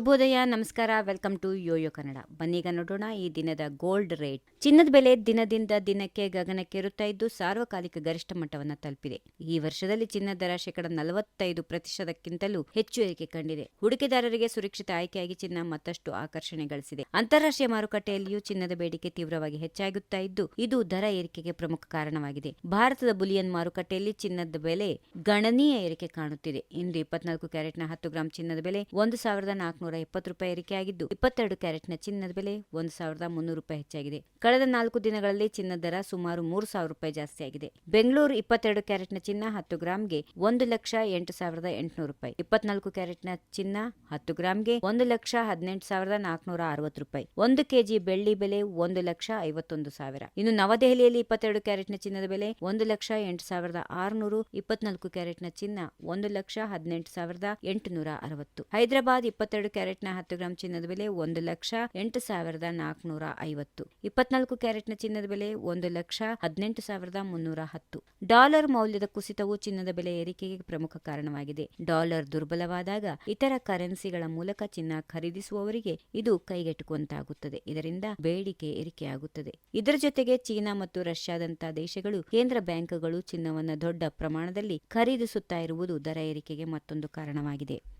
ಶುಭೋದಯ, ನಮಸ್ಕಾರ, welcome to YoYo Kannada. ಬನ್ನೀಗ ನೋಡೋಣ ಈ ದಿನದ ಗೋಲ್ಡ್ ರೇಟ್. ಚಿನ್ನದ ಬೆಲೆ ದಿನದಿಂದ ದಿನಕ್ಕೆ ಗಗನಕ್ಕೇರುತ್ತಾ ಇದ್ದು ಸಾರ್ವಕಾಲಿಕ ಗರಿಷ್ಠ ಮಟ್ಟವನ್ನು ತಲುಪಿದೆ. ಈ ವರ್ಷದಲ್ಲಿ ಚಿನ್ನದ ದರ ಶೇಕಡ ನಲವತ್ತೈದು ಪ್ರತಿಶತಕ್ಕಿಂತಲೂ ಹೆಚ್ಚು ಏರಿಕೆ ಕಂಡಿದೆ. ಹೂಡಿಕೆದಾರರಿಗೆ ಸುರಕ್ಷಿತ ಆಯ್ಕೆಯಾಗಿ ಚಿನ್ನ ಮತ್ತಷ್ಟು ಆಕರ್ಷಣೆ ಗಳಿಸಿದೆ. ಅಂತಾರಾಷ್ಟ್ರೀಯ ಮಾರುಕಟ್ಟೆಯಲ್ಲಿಯೂ ಚಿನ್ನದ ಬೇಡಿಕೆ ತೀವ್ರವಾಗಿ ಹೆಚ್ಚಾಗುತ್ತಾ ಇದ್ದು, ಇದು ದರ ಏರಿಕೆಗೆ ಪ್ರಮುಖ ಕಾರಣವಾಗಿದೆ. ಭಾರತದ ಬುಲಿಯನ್ ಮಾರುಕಟ್ಟೆಯಲ್ಲಿ ಚಿನ್ನದ ಬೆಲೆ ಗಣನೀಯ ಏರಿಕೆ ಕಾಣುತ್ತಿದೆ. ಇಂದು ಇಪ್ಪತ್ನಾಲ್ಕು ಕ್ಯಾರೆಟ್ನ ಹತ್ತು ಗ್ರಾಂ ಚಿನ್ನದ ಬೆಲೆ ಒಂದು ಸಾವಿರದ ನಾಲ್ಕುನೂರ ಎಪ್ಪತ್ತು ರೂಪಾಯಿ ಏರಿಕೆಯಾಗಿದ್ದು ಇಪ್ಪತ್ತೆರಡು ಕ್ಯಾರೆಟ್ನ ಚಿನ್ನದ ಬೆಲೆ ಒಂದು ಸಾವಿರದ ಮುನ್ನೂರು ರೂಪಾಯಿ ಹೆಚ್ಚಾಗಿದೆ. ಕಳೆದ ನಾಲ್ಕು ದಿನಗಳಲ್ಲಿ ಚಿನ್ನದ ದರ ಸುಮಾರು ಮೂರು ಸಾವಿರ ರೂಪಾಯಿ ಜಾಸ್ತಿಯಾಗಿದೆ ಬೆಂಗಳೂರು ಇಪ್ಪತ್ತೆರಡು ಕ್ಯಾರೆಟ್ನ ಚಿನ್ನ ಹತ್ತು ಗ್ರಾಂಗೆ ಒಂದು ಲಕ್ಷ ಎಂಟು ಸಾವಿರದ ಎಂಟುನೂರು ರೂಪಾಯಿ. ಇಪ್ಪತ್ನಾಲ್ಕು ಕ್ಯಾರೆಟ್ನ ಚಿನ್ನ ಹತ್ತು ಗ್ರಾಂಗೆ ಒಂದು ಲಕ್ಷ ಹದಿನೆಂಟು ಸಾವಿರದ ನಾಲ್ಕುನೂರ ಅರವತ್ತು ರೂಪಾಯಿ. ಒಂದು ಕೆಜಿ ಬೆಳ್ಳಿ ಬೆಲೆ ಒಂದು ಲಕ್ಷ ಐವತ್ತೊಂದು ಸಾವಿರ. ಇನ್ನು ನವದೆಹಲಿಯಲ್ಲಿ ಇಪ್ಪತ್ತೆರಡು ಕ್ಯಾರೆಟ್ನ ಚಿನ್ನದ ಬೆಲೆ ಒಂದು ಲಕ್ಷ ಎಂಟು ಸಾವಿರದ ಆರುನೂರು, ಇಪ್ಪತ್ನಾಲ್ಕು ಕ್ಯಾರೆಟ್ನ ಚಿನ್ನ ಒಂದು ಲಕ್ಷ ಹದಿನೆಂಟು ಸಾವಿರದ ಎಂಟುನೂರ ಅರವತ್ತು. ಹೈದರಾಬಾದ್ ಇಪ್ಪತ್ತೆರಡು ಕ್ಯಾರೆಟ್ನ ಹತ್ತು ಗ್ರಾಂ ಚಿನ್ನದ ಬೆಲೆ ಒಂದು ಲಕ್ಷ ಎಂಟು ಸಾವಿರದ ನಾಲ್ಕುನೂರ ಐವತ್ತು. ಇಪ್ಪತ್ನಾಲ್ಕು ಕ್ಯಾರೆಟ್ನ ಚಿನ್ನದ ಬೆಲೆ ಒಂದು ಲಕ್ಷ ಹದಿನೆಂಟು ಸಾವಿರದ ಮುನ್ನೂರ ಹತ್ತು. ಡಾಲರ್ ಮೌಲ್ಯದ ಕುಸಿತವು ಚಿನ್ನದ ಬೆಲೆ ಏರಿಕೆಗೆ ಪ್ರಮುಖ ಕಾರಣವಾಗಿದೆ. ಡಾಲರ್ ದುರ್ಬಲವಾದಾಗ ಇತರ ಕರೆನ್ಸಿಗಳ ಮೂಲಕ ಚಿನ್ನ ಖರೀದಿಸುವವರಿಗೆ ಇದು ಕೈಗೆಟುಕುವಂತಾಗುತ್ತದೆ. ಇದರಿಂದ ಬೇಡಿಕೆ ಏರಿಕೆಯಾಗುತ್ತದೆ. ಇದರ ಜೊತೆಗೆ ಚೀನಾ ಮತ್ತು ರಷ್ಯಾದಂತಹ ದೇಶಗಳು ಕೇಂದ್ರ ಬ್ಯಾಂಕ್ಗಳು ಚಿನ್ನವನ್ನು ದೊಡ್ಡ ಪ್ರಮಾಣದಲ್ಲಿ ಖರೀದಿಸುತ್ತಾ ಇರುವುದು ದರ ಏರಿಕೆಗೆ ಮತ್ತೊಂದು ಕಾರಣವಾಗಿದೆ.